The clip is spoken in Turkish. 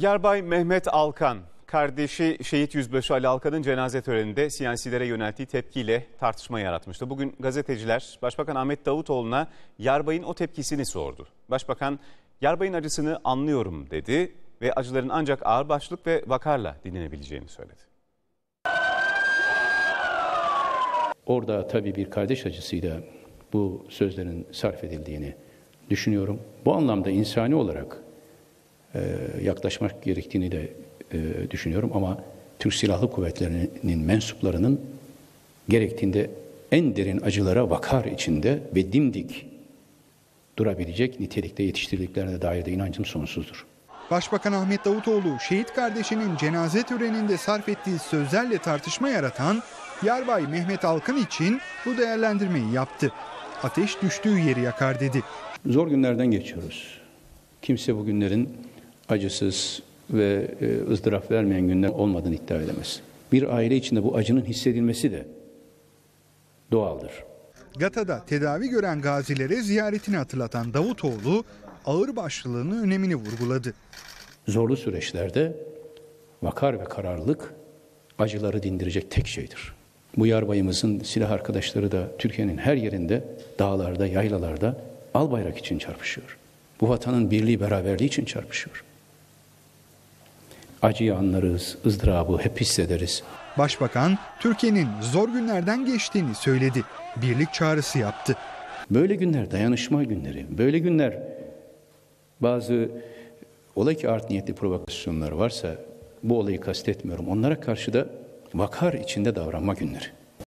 Yarbay Mehmet Alkan, kardeşi şehit yüzbaşı Ali Alkan'ın cenaze töreninde siyasilere yönelttiği tepkiyle tartışma yaratmıştı. Bugün gazeteciler Başbakan Ahmet Davutoğlu'na Yarbay'ın o tepkisini sordu. Başbakan, Yarbay'ın acısını anlıyorum dedi ve acıların ancak ağırbaşlık ve vakarla dinlenebileceğini söyledi. Orada tabii bir kardeş acısıyla bu sözlerin sarf edildiğini düşünüyorum. Bu anlamda insani olarak yaklaşmak gerektiğini de e, düşünüyorum ama Türk Silahlı Kuvvetleri'nin mensuplarının gerektiğinde en derin acılara vakar içinde ve dimdik durabilecek nitelikte yetiştirdiklerine dair de inancım sonsuzdur. Başbakan Ahmet Davutoğlu şehit kardeşinin cenaze töreninde sarf ettiği sözlerle tartışma yaratan Yarbay Mehmet Alkın için bu değerlendirmeyi yaptı. Ateş düştüğü yeri yakar dedi. Zor günlerden geçiyoruz. Kimse bu günlerin acısız ve e, ızdırap vermeyen günler olmadığını iddia edemez. Bir aile içinde bu acının hissedilmesi de doğaldır. Gata'da tedavi gören gazilere ziyaretini hatırlatan Davutoğlu ağırbaşlılığının önemini vurguladı. Zorlu süreçlerde vakar ve kararlılık acıları dindirecek tek şeydir. Bu yarbayımızın silah arkadaşları da Türkiye'nin her yerinde, dağlarda, yaylalarda al bayrak için çarpışıyor. Bu vatanın birliği, beraberliği için çarpışıyor. Acıyı anlarız, ızdırabı hep hissederiz. Başbakan Türkiye'nin zor günlerden geçtiğini söyledi. Birlik çağrısı yaptı. Böyle günler dayanışma günleri, böyle günler bazı olay ki art niyetli provokasyonlar varsa bu olayı kastetmiyorum. Onlara karşı da vakar içinde davranma günleri.